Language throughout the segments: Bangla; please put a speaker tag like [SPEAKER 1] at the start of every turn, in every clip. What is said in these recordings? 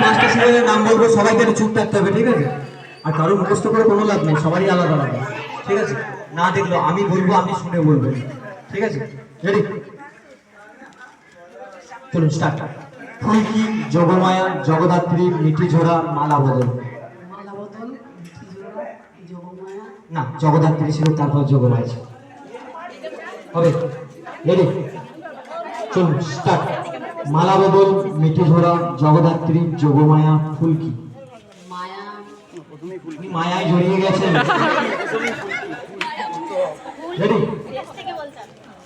[SPEAKER 1] পাঁচটা সিরিয়ালের নাম বলব সবাইকে একটু চুপ থাকতে হবে ঠিক আছে? আর কারও মুখস্থ করে কোনো লাভ নেই সবারই আলাদা আলাদা ঠিক আছে? না দেখল আমি বলব আমি শুনে বলব ঠিক আছে? রেডি চলুন স্টার্ট ফুলকি যোগমায়া জগদাত্রী মিঠি ঝোড়া মালা বদল না জগদাত্রী ছিল তারপর যোগমায়া ছিল। হবে? রেডি চলুন স্টার্ট মালা বদল মিঠি ঝোড়া জগদাত্রী যোগমায়া ফুলকি মায়ায় জড়িয়ে গেছেন। রেডি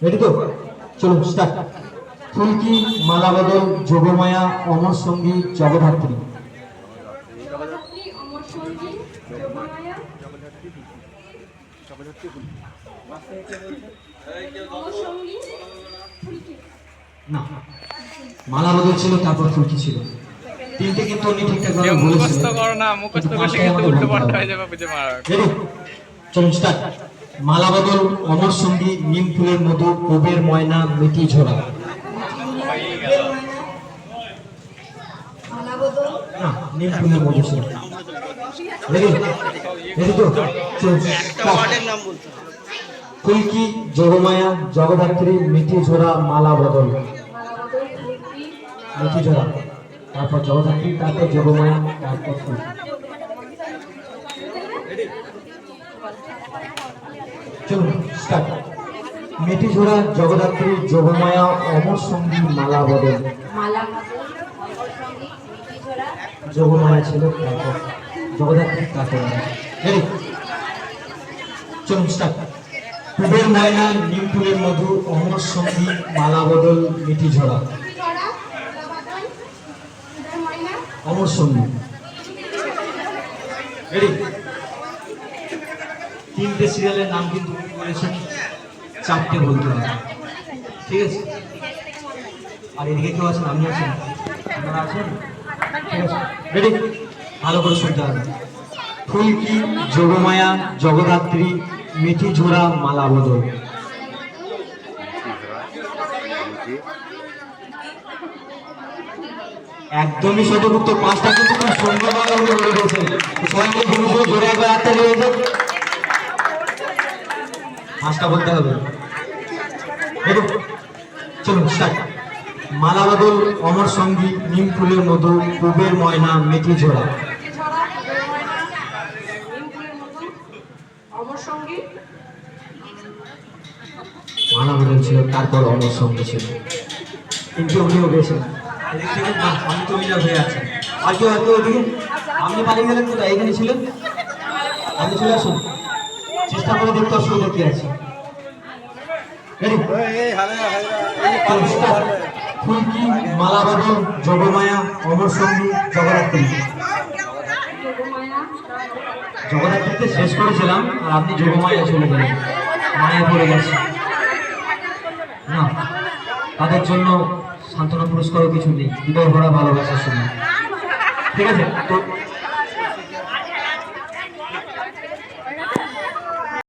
[SPEAKER 1] রেডি তো? চলুন স্টার্ট ফুলকি মালা বদল যোগমায়া। অমর সঙ্গী জগধাত্রী না। মালা বদল ছিল তারপর ফুলকি ছিল। তিনটে কিন্তু উনি ঠিকঠাক ভাবে
[SPEAKER 2] মুখস্থ করো না মুখস্থ করলে কিন্তু উল্টো পাল্টা হয়ে যাবে বুঝে মারা
[SPEAKER 1] চলুন স্টার্ট মালা বদল অমর সঙ্গী নিম ফুলের মধু কবের ময়না মিটি ঝোড়া।
[SPEAKER 3] মালাবদল
[SPEAKER 1] না নিম ফুলের মধু ছিল। ফুলকি যোগমায়া জগধাত্রী মিঠি ঝোড়া মালা বদল। মিঠি ঝোড়া তারপর জগধাত্রী তারপর যোগমায়া তারপর চলুন স্টার্ট মিঠি ঝোড়া জগধাত্রী যোগমায়া অমর সঙ্গী মালা বদল যোগমায়া ছিল তারপর জগধাত্রী তারপর রেডি চলুন স্টার্ট কুবের ময়না নিম ফুলের মধু অমর সঙ্গী মালা বদল মিঠি ঝোড়া
[SPEAKER 3] মিঠিজোড়া মালাবদল ফুলের ময়না
[SPEAKER 1] অমর সঙ্গী তিনটে সিরিয়ালের নাম কিন্তু বলেছেন চারটে বলতে হবে। ঠিক আছে? আর এদিকে কেউ আছেন? আপনি আছেন আপনারা আছেন? ঠিক আছে। রেডি ভালো করে শুনতে হবে। ফুলকি, যোগমায়া জগধাত্রী মিঠি ঝোড়া মালা একদমই শতভুক্ত পাঁচটা কিন্তু খুব সুন্দরভাবে উনি দেন। পাঁচটা বলতে হবে? চলুন, স্টার্ট। মালা বদল, অমর সঙ্গী, নিম ফুলের মধু, কুবের ময়না, মেথি ঝোড়া।
[SPEAKER 3] মিঠিজোড়া ফুলের ময়না নিম ফুলের মতো অমর সঙ্গী
[SPEAKER 1] মালা বদল ছিল, তারপর অমর সঙ্গী ছিল। কিন্তু উনিও গেছেন। এদিক থেকে না আমি হয়ে আর কেউ আর ওদিকে আপনি পালিয়ে গেলেন কোথায়? এখানে ছিলেন? আপনি চলে আসুন। চেষ্টা করে দেখতে অসুবিধা কি আছে। ফুলকি মালা বদল যোগমায়া অমর সঙ্গী জগরাত্রী জগরাত্রিতে শেষ করেছিলাম, আর আপনি যোগমায়া চলে গেলেন। মায়া পড়ে গেছে না, তাদের জন্য সান্ত্বনা পুরস্কারও কিছু নেই। ভরা ভালোবাসার সময়। ঠিক আছে? তো